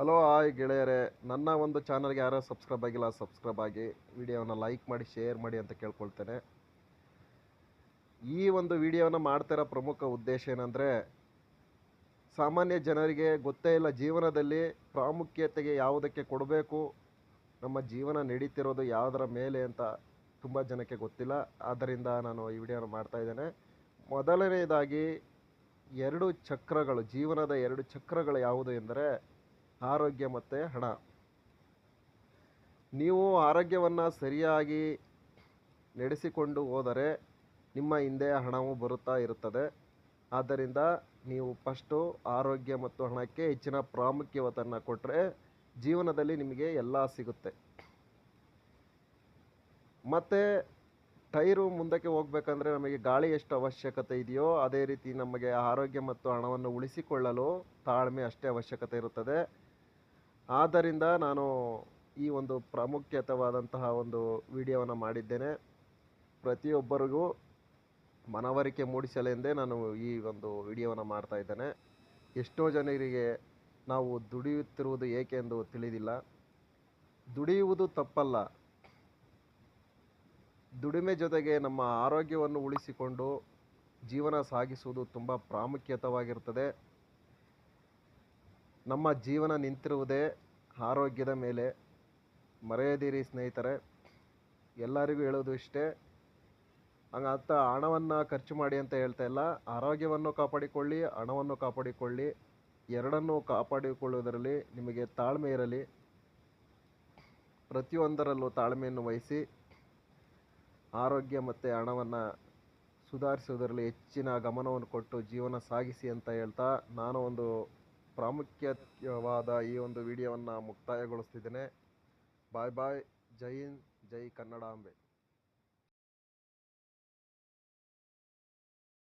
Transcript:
Hello, hi ಗೆಳೆಯರೇ. ನನ್ನ ಒಂದು ಚಾನಲ್ಗೆ ಯಾರೋ ಸಬ್ಸ್ಕ್ರೈಬ್ ಆಗಿಲ್ಲ ಸಬ್ಸ್ಕ್ರೈಬ್ ಆಗಿ. ವಿಡಿಯೋನ ಲೈಕ್ ಮಾಡಿ ಶೇರ್ ಮಾಡಿ ಅಂತ ಕೇಳ್ಕೊಳ್ತೇನೆ. ಈ ಒಂದು ವಿಡಿಯೋನ ಮಾಡ್ತಿರೋ ಪ್ರಮುಖ ಉದ್ದೇಶ ಏನಂದರೆ, ಸಾಮಾನ್ಯ ಜನರಿಗೆ ಗೊತ್ತೇ ಇಲ್ಲ ಜೀವನದಲ್ಲಿ ಪ್ರಾಮುಖ್ಯತೆಗೆ ಯಾವುದಕ್ಕೆ ಕೊಡಬೇಕು, ನಮ್ಮ ಜೀವನ ನಡೀತಿರೋದು ಯಾವುದರ ಮೇಲೆ ಅಂತ ತುಂಬ ಜನಕ್ಕೆ ಗೊತ್ತಿಲ್ಲ. ಆದ್ದರಿಂದ ನಾನು ಈ ವಿಡಿಯೋನ ಮಾಡ್ತಾ ಇದ್ದೇನೆ. ಮೊದಲನೆಯದಾಗಿ ಎರಡು ಚಕ್ರಗಳು, ಜೀವನದ ಎರಡು ಚಕ್ರಗಳು ಯಾವುದು ಎಂದರೆ ಆರೋಗ್ಯ ಮತ್ತು ಹಣ. ನೀವು ಆರೋಗ್ಯವನ್ನು ಸರಿಯಾಗಿ ನಡೆಸಿಕೊಂಡು ಹೋದರೆ ನಿಮ್ಮ ಹಿಂದೆ ಹಣವು ಬರುತ್ತಾ ಇರುತ್ತದೆ. ಆದ್ದರಿಂದ ನೀವು ಫಸ್ಟು ಆರೋಗ್ಯ ಮತ್ತು ಹಣಕ್ಕೆ ಹೆಚ್ಚಿನ ಪ್ರಾಮುಖ್ಯತೆಯನ್ನು ಕೊಟ್ಟರೆ ಜೀವನದಲ್ಲಿ ನಿಮಗೆ ಎಲ್ಲ ಸಿಗುತ್ತೆ. ಮತ್ತು ಟೈರು ಮುಂದಕ್ಕೆ ಹೋಗ್ಬೇಕಂದ್ರೆ ನಮಗೆ ಗಾಳಿ ಎಷ್ಟು ಅವಶ್ಯಕತೆ ಇದೆಯೋ ಅದೇ ರೀತಿ ನಮಗೆ ಆರೋಗ್ಯ ಮತ್ತು ಹಣವನ್ನು ಉಳಿಸಿಕೊಳ್ಳಲು ತಾಳ್ಮೆ ಅಷ್ಟೇ ಅವಶ್ಯಕತೆ ಇರುತ್ತದೆ. ಆದ್ದರಿಂದ ನಾನು ಈ ಒಂದು ಪ್ರಾಮುಖ್ಯತವಾದಂತಹ ಒಂದು ವಿಡಿಯೋವನ್ನು ಮಾಡಿದ್ದೇನೆ. ಪ್ರತಿಯೊಬ್ಬರಿಗೂ ಮನವರಿಕೆ ಮೂಡಿಸಲೆಂದೇ ನಾನು ಈ ಒಂದು ವಿಡಿಯೋವನ್ನು ಮಾಡ್ತಾ ಇದ್ದೇನೆ. ಎಷ್ಟೋ ಜನರಿಗೆ ನಾವು ದುಡಿಯುತ್ತಿರುವುದು ಏಕೆ ಎಂದು ತಿಳಿದಿಲ್ಲ. ದುಡಿಯುವುದು ತಪ್ಪಲ್ಲ. ದುಡಿಮೆ ಜೊತೆಗೆ ನಮ್ಮ ಆರೋಗ್ಯವನ್ನು ಉಳಿಸಿಕೊಂಡು ಜೀವನ ಸಾಗಿಸುವುದು ತುಂಬ ಪ್ರಾಮುಖ್ಯತವಾಗಿರುತ್ತದೆ. ನಮ್ಮ ಜೀವನ ನಿಂತಿರುವುದೇ ಆರೋಗ್ಯದ ಮೇಲೆ. ಮರೆಯದಿರಿ ಸ್ನೇಹಿತರೆ, ಎಲ್ಲರಿಗೂ ಹೇಳೋದು ಇಷ್ಟೇ. ಹಂಗಂತ ಹಣವನ್ನು ಖರ್ಚು ಮಾಡಿ ಅಂತ ಹೇಳ್ತಾ ಇಲ್ಲ. ಆರೋಗ್ಯವನ್ನು ಕಾಪಾಡಿಕೊಳ್ಳಿ, ಹಣವನ್ನು ಕಾಪಾಡಿಕೊಳ್ಳಿ. ಎರಡನ್ನೂ ಕಾಪಾಡಿಕೊಳ್ಳುವುದರಲ್ಲಿ ನಿಮಗೆ ತಾಳ್ಮೆ ಇರಲಿ. ಪ್ರತಿಯೊಂದರಲ್ಲೂ ತಾಳ್ಮೆಯನ್ನು ವಹಿಸಿ, ಆರೋಗ್ಯ ಮತ್ತು ಹಣವನ್ನು ಸುಧಾರಿಸುವುದರಲ್ಲಿ ಹೆಚ್ಚಿನ ಗಮನವನ್ನು ಕೊಟ್ಟು ಜೀವನ ಸಾಗಿಸಿ ಅಂತ ಹೇಳ್ತಾ ನಾನು ಒಂದು ಪ್ರಾಮುಖ್ಯವಾದ ಈ ಒಂದು ವಿಡಿಯೋವನ್ನು ಮುಕ್ತಾಯಗೊಳಿಸ್ತಿದ್ದೇನೆ. ಬಾಯ್ ಬಾಯ್. ಜೈ ಹಿಂದ್ ಜೈ ಕನ್ನಡಾಂಬೆ